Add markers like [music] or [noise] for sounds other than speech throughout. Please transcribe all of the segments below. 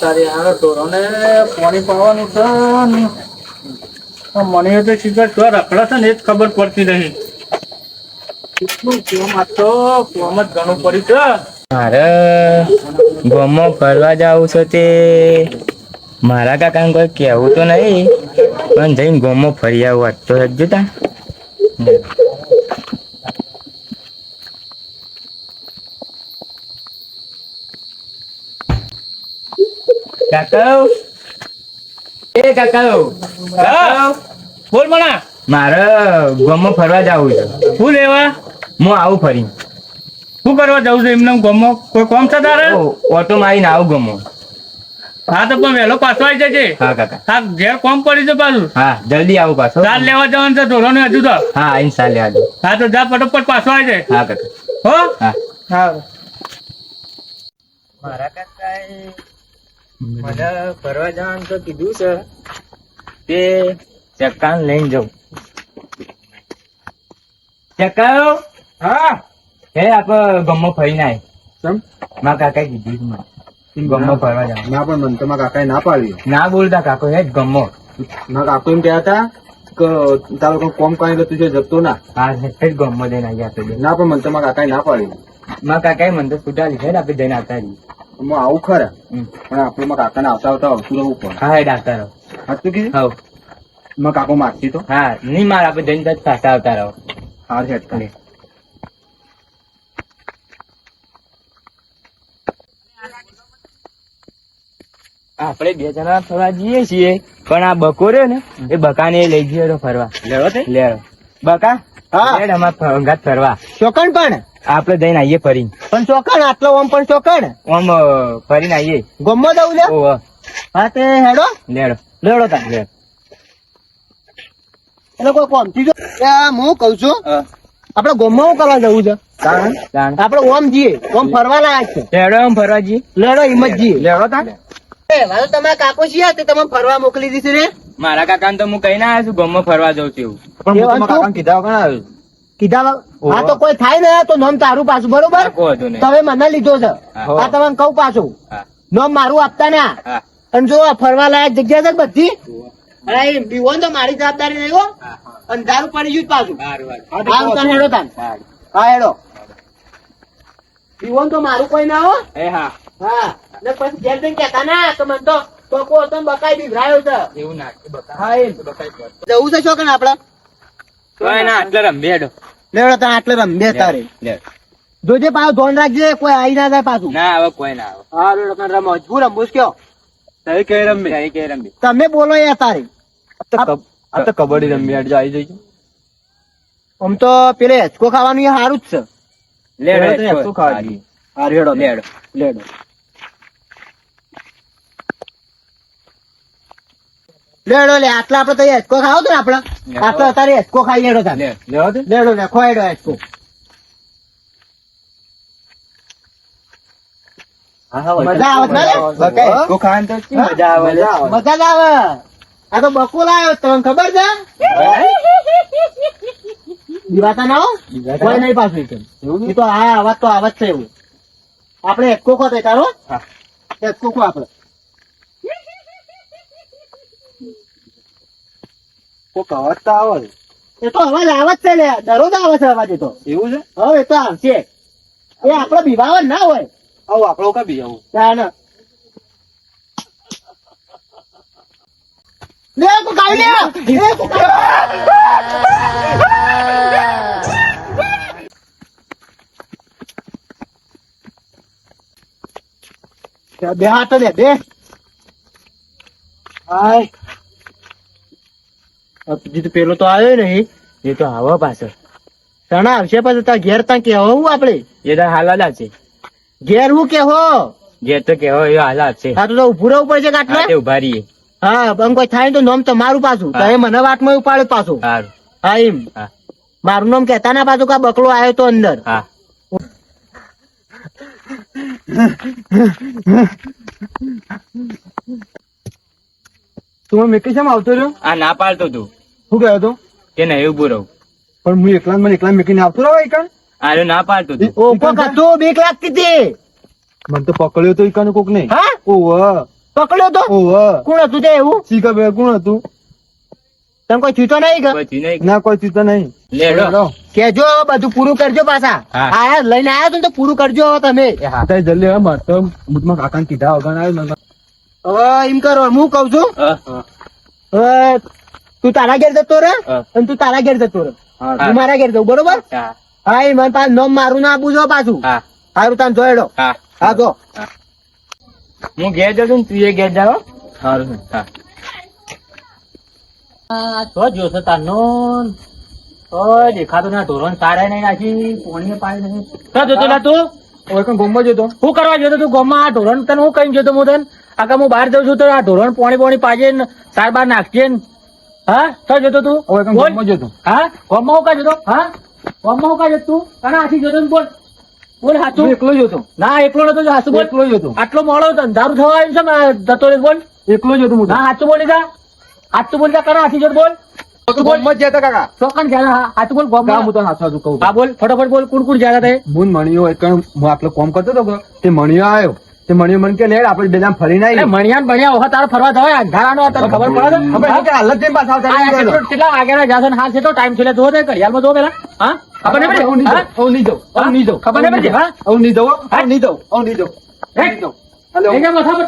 તારી મને તો શીખર છો રખડા છે ને, એ જ ખબર પડતી તો જ ઘણું પડ્યું છે. મારે ગામમાં ફરવા જવું છે તે મારા કાકાને કોઈ કહેવું તો નહીં, પણ જઈને ગામમાં ફરી આવું આજ તો હજુ તા. કાકા એ કાકા હા. બોલ મણા મારે ગામમાં ફરવા જવું છે. શું લેવા હું આવું ફરી શું કરવા જવું છે એમને ગમો કોઈ કોમ છે તારે? ઓટો મારીને આવું ગમો હા તો પણ વહેલો પાછો આવી જજે. હા કાકા. હા ઘેર કોમ પડી છે પાછું. હા જલ્દી આવું પાછો. ચાલ લેવા જવાનું છે ને હજુ તો. હા આઈને ચાલે આજો હા તો જા ફટોફટ પાછો આવી જાય હા કાકા. હો? હા. હા. મારા કાકાએ મને ફરવા જવાનું તો કીધું છે તે ચક્કા લઈને જાઉં. ચક્કાયો હા. હે આપ ગમો ફરીને આય. સમ મા કાકા કીધું ગમો ફરવા જવાનું ના પણ મને તો મારા કાકાએ ના પાડ્યું. ના બોલતા કાકો હે ગમો. મારા કાકો એમ કહેતા હતા તારો કોઈ કોમ કાંઈ તું છે જતો ના. હા હે જ ગમો દઈને આવી આપણે ના પણ મને તો મારા કાકાએ ના પાડ્યું. મારા કાકાએ મને તો છૂટા ને આપણે જઈને આવતા રહીએ. આવું ખરા. પણ આપણે કાકા ને આવતા આવતા આવતું રહેવું પડે. હા ડાક્ટર. રહો સાચું કીધું? હા મારા કાકો મારતી તો? હા નહીં માર આપણે જઈને તરત પાછા આવતા રહો. હાર હેડ કરે આપણે બે જણા ફરવા જઈએ છીએ પણ આ બકો રહ્યો ને એ બકાને લઈ જઈએ તો ફરવા. લેવો તે? લેવો. બકા હા. અમાર ફરવા. ચોકણ પણ? આપણે જઈને આવીએ ફરી પણ ચોકણ આટલો ઓમ પણ ચોકણ આમ ફરીને આવીએ ગમો દઉં લે હા તે હેડો. લેડો. લેડો તા લે એટલે કોઈ કોમથી હું કઉ છું આપડે ગમો કરવા જવું છે? આપડે ઓમ જઈએ ઓમ ફરવા લાયક છે. લેડો એમ ફરવા જઈએ. લેડો હિંમત જઈએ. લેડો તા તમારા કાકો છીએ તે તમે ફરવા મોકલી દીધી ને? મારા કાકાને તો હું કઈ ના આવ્યો છું ગમો ફરવા જઉં છું એવું. પણ કીધા વગર આવ્યો. કીધા આ તો કોઈ થાય ને તો નોમ તારું પાછું બરોબર? કાકો ને તમે મને લીધો છે. આ તમને કઉ પાછું. નોમ મારું આપતા ને અને જો ફરવા લાયક જગ્યા છે ને બધી અરે બીવો તો મારી જવાબદારી નહીં હો. અને દારૂ પડી ગયું પાછું. હા હેડો તાન. હા હેડો. બીવો તો મારું કોઈ ના હો. હા. હા. ને પછી કહેતા ના કે મને તો ટોકો હતો ને બકાઈ બીભરાયો છે. એવું એમ. બકાઈ જવું છે શું આપડે કોઈ ના આટલે લેવડો આટલે તારે. જોજે પાછું ધોન રાખજે કોઈ આવી ના જાય પાછું. ના આવે કોઈ ના આવે. હા તાન રમો. હું રમવું કયો? તઈ કઈ રમી? તઈ કઈ રમી. તમે બોલો યાર તારે. આ તો કબડ્ડી રમી આડ આવી જઈ આમ તો પેલે હેચકો ખાવાનું એ સારું જ છે. લેડો લેડો હેચકો. ખાવા જઈએ. લેડો. લેડો. લેડો લે આટલા આપડે તો હેચકો ખાવ તો ને આપડે આટલો અત્યારે હેચકો ખાઈ લેડો તાર. લે લેવો તે. લેડો લે ખોયડો હેચકો. મજા આવે આ તો બકુલ આવ્યો તમને ખબર છે? દીવાતા ના કોઈ નહીં પાછું તો. હા અવાજ તો આવાજ છે એવું. આપણે હેચકો ખો તારો હા. ખો આપણે. કોક અવાજ તો આવે એ તો અવાજ આવે જ છે લે દરરોજ આવે છે અવાજ એ તો. એવું છે? હવે એ તો આવશે. એ આપડે બીવાવા ના હોય. આવું આપણો કઈ બીજાવું ના ના. લે તું કાઢી લે. લે તું બે હાથ લે બે. હાય. હજી પેલો તો આવ્યો નહીં એ તો આવો પાછળ. તણા આવશે પછી તા ઘેર ત્યાં કેવો હું આપડે એ તો હાલ છે ઘેર હું કેવો? ઘેર તો કેવો એ હાલ છે હા તો તો ઉભું રહેવું પડશે કાટલા તે ઊભા રહીએ. હા પણ કોઈ થાય તો નામ તમારું પાછું. તો એ મને વાતમાં ઉપાડે પાછું. હા એમ. મારું નામ કેતા ના પાછું કા બકલો આવ્યો તો અંદર. હા. તું મેકી શેમ આવતો રહ્યો? આ ના પાડતો તું. શું કહ્યો તો કે નહીં ઉભું રહું. પણ હું એકલા મને એકલા મેકીને આવતો રહો એકણ આરે ના પાડતો તું. ઓ કોક બે કલાક કીધી મને તો પકડ્યો તો ઈકાનું કોક નહીં હા? ઓવ પકડ્યો તો? ઓવ કોણ હતું તે એવું? શી ખબર કોણ હતું? તને કોઈ ચૂતો નહીં કે? પછી નહીં. ના કોઈ ચૂતો નહીં. લેડો કેજો બધું પૂરું કરજો પાછા. આયા લઈને આયા તું તો પૂરું કરજો હવે તમે. તારી જલ્દી હવે મારે તો બુધમાં કાકાને કીધા વગર આવ્યો હવે એમ કરો હું કઉ છું? હા. હવે તું તારા ઘેર જતો રે અને તું તારા ઘેર જતો રે હું. મારા ઘેર જઉં બરોબર? હા. હા એ મને પાછું નોમ મારું ના આપું છો પાછું. સારું તાન જોયેલો હા. હા જો. હું. ઘેર જતો ને તું એ ઘેર જાવ સારું હા. તો જોશો તારનો ઓય દેખાતું ના ધોરણ સારા નહીં નાખી પોણીએ પાણી નહીં તો જોતો ના તું? જતો. કરવા જતો તું ગામમાં આ ધોરણ તને હું કઈ જતો હું તને? આખા હું બહાર જાઉં છું તો આ ધોરણ પોણી પોણી પાજે ને સાર બાર નાખજે ને. હા? તો જતો તું. ગમવા જતો હા ગામમાં હું? કા જતો? હા? ગામમાં હું કા જતો તું? આથી જતો બોલ. બોલ તું એકલો જ હતો. ના એકલો નતો જો બોલ. એકલો જ હતો. આટલો મોડો અંધારું થવા આવ્યું છે જતો રે બોલ. એકલો જ હતો હું તો. ના સાચું બોલી જા. સાચું બોલી જા કરા હાથી જતો બોલ હા હું. ગામમાં. હાચું હાચું હા ફટાફટ બોલ કુણ કુણ જ્યાં હતા મુન મણિયો એક હું આટલો કોમ કરતો હતો તે મણિયો આવ્યો. તે મણિયો મને કે લેડ આપણે બે ફરી ફરીને મણિયા ભણ્યા વખત તારે ફરવા જવાય અંધારાનો તને ખબર પડે? છે? કે હાલત જઈને પાછા આવતા કેટલો- વાગ્યાના જાશે ને હાલ તો ટાઈમ છે જોવો તે ઘડિયાળમાં જો પેલા હા? ખબર નહીં પડે હું નહીં હા? હું નહીં જાઉં, હું? નહીં જાઉં. ખબર નહીં પડે? હા? હું નહીં જાઉં, હું. નહીં જાઉં, હું? નહીં જાઉં. હાલો. જા માથા પર.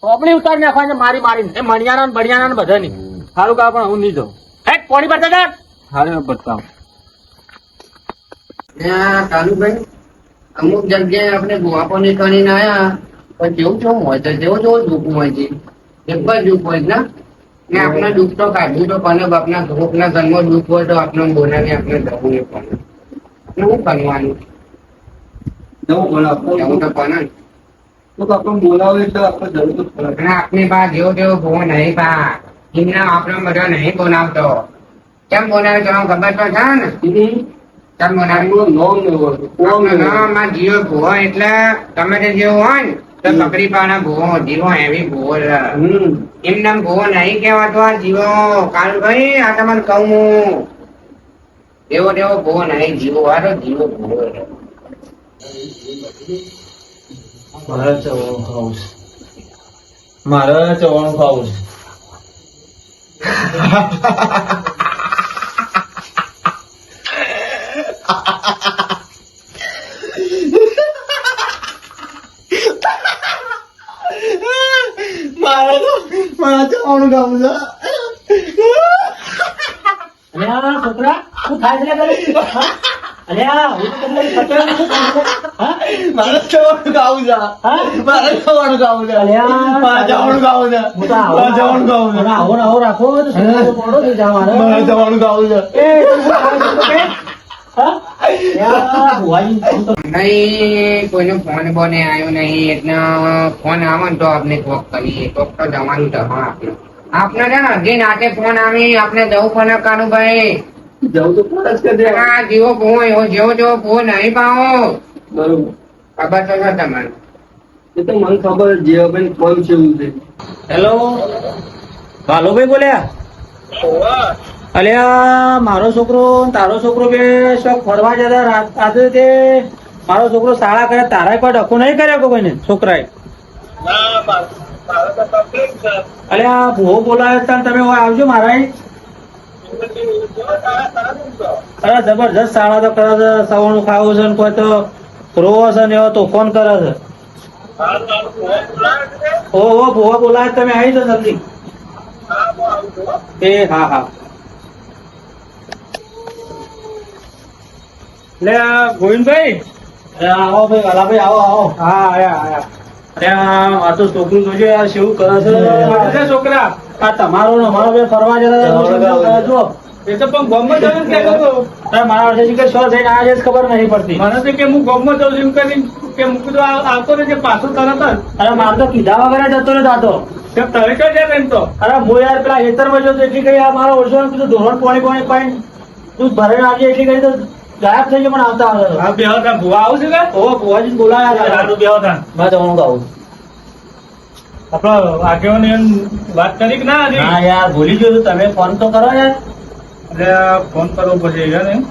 ચોપડી ઉતારી નાખવાની છે મારી મારીને. એ મણિયાના ને બણિયાના ને બધાની. સારું કા પણ હું નહીં જાઉં. હે કોણી પર જા. હારે બતાવ. ત્યાં કાલુભાઈ અમુક જગ્યાએ આપણે ગુવાપોની કરીને આયા પણ જેવું જોવું હોય છે જેવું જેવું દુઃખ હોય છે. એક જ દુઃખ હોય છે ને? ને આપણે દુઃખ તો કાઢ્યું તો પણ બાપના ગ્રુપના ઘરમાં દુઃખ હોય તો આપણે બોલાવી આપણે જવું નહીં પણ શું કરવાનું? જવું તો પણ અને આપની પાસે જેવો જેવો ભૂવો નહીં પા એમના આપણે બધા નહીં બોલાવતો. કેમ બોલાવે તો ખબર તો છે ને? કેમ બોલાવે માં એટલે તમે જેવું હોય ને તો બકરી પાના ભૂવો જીવો એવી ભૂવો છે. એમને આમ ભૂવો નહીં કેવાતો આ જીવો કાલભાઈ આ તમને કહું હું. એવો તેવો ભૂવો નહીં જીવો વાળો જીવો ભૂવો. મારે ચવાણું ખાવું છે. મારે ચવાણું ખાવું છે. [laughs] મારે મારે ચવાણું જવાનું છે. અલ્યા છોકરા શું થાય છે? અલ્યા હું તો તમને? મારે ચવાણું ખાવું છે. મારે અલ્યા, મારે જવાનું ગાવું છે. હું તો આવો મારે ચવાણું ખાવું છે. આવો આવો રાખો તો જાય મારે. મારે ચવાણું ખાવું છે? નહીં કોઈનો ફોન બોને આવ્યો નહીં એટલે ફોન આવે ને તો આપણે કોક કરીએ. કોક તો જવાનું તો હા આપણે. આપણે છે ને અડધી નાતે ફોન આવી આપણે જવું જવું તો પડે જ કે દેવા. આ જેવો એવો જેવો જેવો ભૂવો નહીં પાવો. બરોબર. ખબર તો છે તમને એ તો મને ખબર છે એવું છે. હેલો ભાલુભાઈ બોલ્યા? અલ્યા મારો છોકરો તારો છોકરો બે શોખ ફરવા જતા આજે તે મારો છોકરો શાળા કરે તારા કોઈ ડખો નહીં કર્યો કોઈ કોઈને? છોકરાએ અલ્યા ભૂવો બોલાવે તમે આવજો મારા અરે જબરજસ્ત શાળા તો કરે છે સવારનું ખાવું છે ને કોઈ તો રોવો છે ને એવો તોફાન કરે છે. ઓહો ભૂવા બોલાવે તમે આવી જાઓ જલ્દી. એ હા હા. લે ગોવિંદભાઈ? આવો ભાઈ વાલાભાઈ આવો આવો. હા આયા આયા. અરે આ તો છોકરું જોજો યાર કેવું કરે છે? છોકરા આ તમારો ને અમારો બે ફરવા જતા કરે જો એ તો પણ ગમત જવાનું કે મારા વર્ષે કે શો થઈને આજે જ ખબર નહીં પડતી. મને તો કે હું ગમત જાઉં છું એમ કરીને કે મૂકું તો આવતો રહેજે પાછો તરત જ. અરે મારે તો કીધા વગર જતો રહ્યો દાતો તમે કઈ જાય એમ તો? અરે હું યાર પેલા હેતરમાં જો એટલી કઈ આ મારા વર્ષો કીધું ધોરણ પાણી પોણી પાણી તું ભરે આવજે એટલી કઈ તો ગાયબ થઈ ગયો પણ આવતા આવતા બે હતા ભુવા આવું છે કે? ઓ ભુવાજી બોલાયા હતા. બે હતા મેં જવાનું આવું. આપડે આગેવાની એમ વાત કરી કે ના હા યાર ભૂલી ગયો તમે ફોન તો કરો યાર. એટલે ફોન કરવો પછી યાર એમ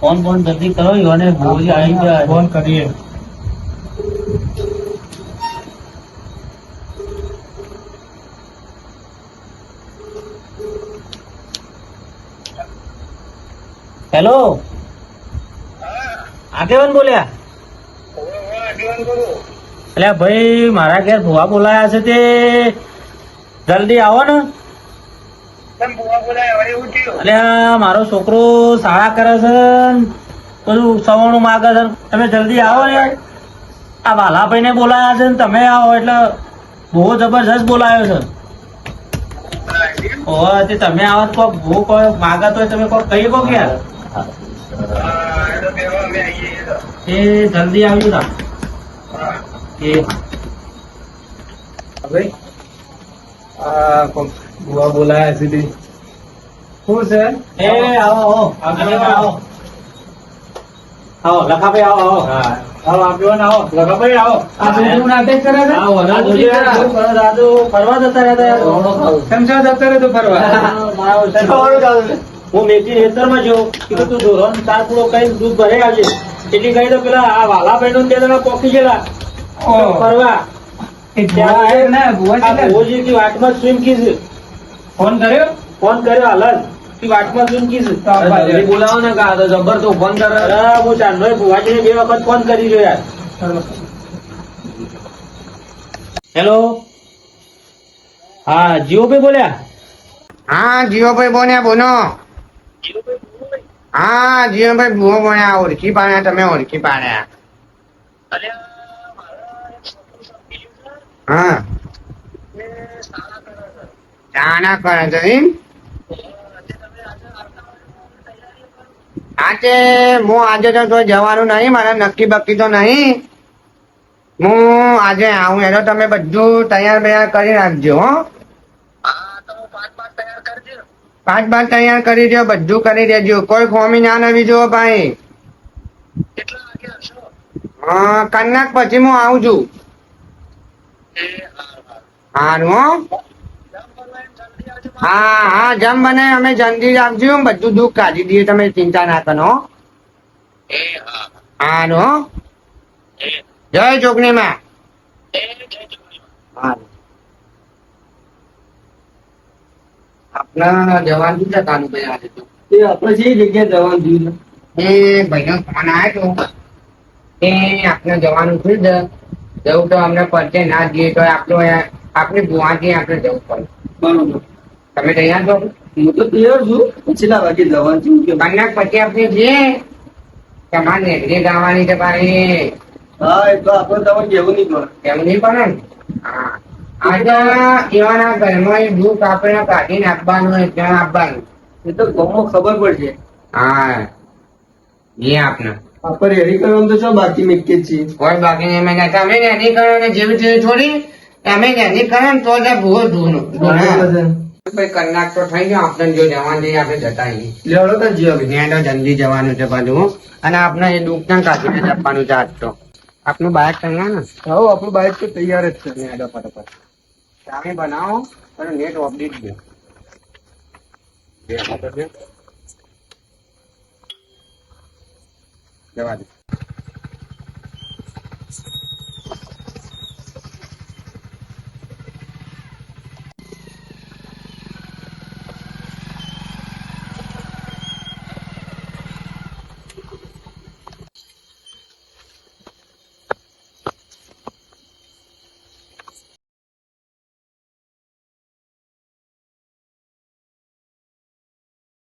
ફોન ફોન જલ્દી કરો અને ભુવાજી આવી ગયા. ફોન કરીએ. હેલો આગેવાન બોલ્યા? એટલે ભાઈ, મારા ઘેર ભુવા બોલાયા છે તે. જલ્દી આવો ને. એટલે મારો છોકરો શાળા કરે છે બધું સવાણું માગે છે તમે જલ્દી આવો ને. આ વાલાભાઈ ને બોલાયા છે ને. તમે આવો એટલે બહુ જબરજસ્ત બોલાયો છે. ઓહ, તે તમે આવો તો બહુ કોઈ માગત હોય તમે કોઈ કહી કહો કે યાર એ જલ્દી આવજો તા. એ. હવે આ કોક બોલાયા છે શું છે? એ આવો આવો. આવો. આવો લખાભાઈ આવો આવો. હા. આવો આવો. આ નાટક કરે છે? આવો. દાદુ ફરવા જતા રહેતા કેમ છો? જતો ફરવા. હું મેથી ખેતરમાં જો કીધું તું ધોરણ તાર પૂરો કઈ દૂધ ભરે આવજે એટલી કહી તો પેલા આ વાલાભાઈ નું તે જણા પોકી ગયેલા. ફરવા. એ બુઆ આવ્યો ને બુઆ આ છે ને? ભોજી કી વાટમાં સ્વિમ કીસ ફોન કર્યો? ફોન કર્યો હાલ વાટમાં સ્વિમ કીસ બોલાવો ને કા જબર તો ફોન કરે. હું ચાંદોય ભુવાજીને બે વખત ફોન કરી જો યાર હેલો હા જીઓ ભાઈ બોલ્યા? હા જીઓ ભાઈ બોલ્યા બોલો. હા જીવનભાઈ બુઓ ભણ્યા ઓળખી પાડ્યા તમે ઓળખી પાડ્યા. હા. ચાના કરે છે એમ? આજે હું આજે તો જવાનું નહીં મારે નક્કી બક્કી તો નહીં. હું આજે આવું એનો તમે બધું તૈયાર બૈયાર કરી રાખજો હો. પાંચ પાંચ તૈયાર કરી દો બધું કરી દેજો. કોઈ ખોમી ના નવી જુઓ ભાઈ. હા કલાક પછી હું આવું છું. સારું હો. હા હા જમ બને અમે જલ્દી જ આપજો બધું દુઃખ કાઢી દઈએ તમે ચિંતા ના કરો હો. હો જય ચોકની માં સારું આપણા જવાન છે કાનુભાઈ આજે તો એ આપણે જે જગ્યાએ જવાનું થયું એ ભાઈનો ફોન આવ્યો. હતો એ આપણે જવાનું છે જવું તો અમને પડશે ના જઈએ તો આપણો આપણી આપણે જવું પડે. બરોબર. તમે તૈયાર છો? હું તો તૈયાર છું. છેલ્લા વાગે જવાનું છું કે કલાક પછી આપણે જઈએ તમારે નેગરી ગાવાની છે ભાઈ. હા એ તો આપણે તમને કેવું નહીં પડે. એમ નહીં પડે ને? હા. આજે એવાના ઘરમાં એ દુઃખ આપણે કાઢીને આપવાનું હોય ત્યાં આપવાનું. એ તો ગમો ખબર પડશે. હા. એ આપને. આપણે રેડી કરવાનું તો છો બાકી મેકે છીએ? કોઈ બાકી નહીં. મેં તમે રેડી કરો ને જેવી જેવી થોડી તમે રેડી કરો ને તો જ ભૂવો ધૂનો ભાઈ કલાક તો થઈ ગયો. આપણે જો જવાનું જઈએ આપણે જતા લેવડો તો જીઓ ત્યાં તો જલ્દી જવાનું છે બધું. અને આપણે એ દુઃખ ના કાઢીને જ આપવાનું છે આજ તો? આપનું બાઇક તૈયાર ને? હા આપણું બાઇક તો તૈયાર જ છે. ફટાફટ. ચાવી બનાવો અને નેટ અપડેટ દે. જવા દે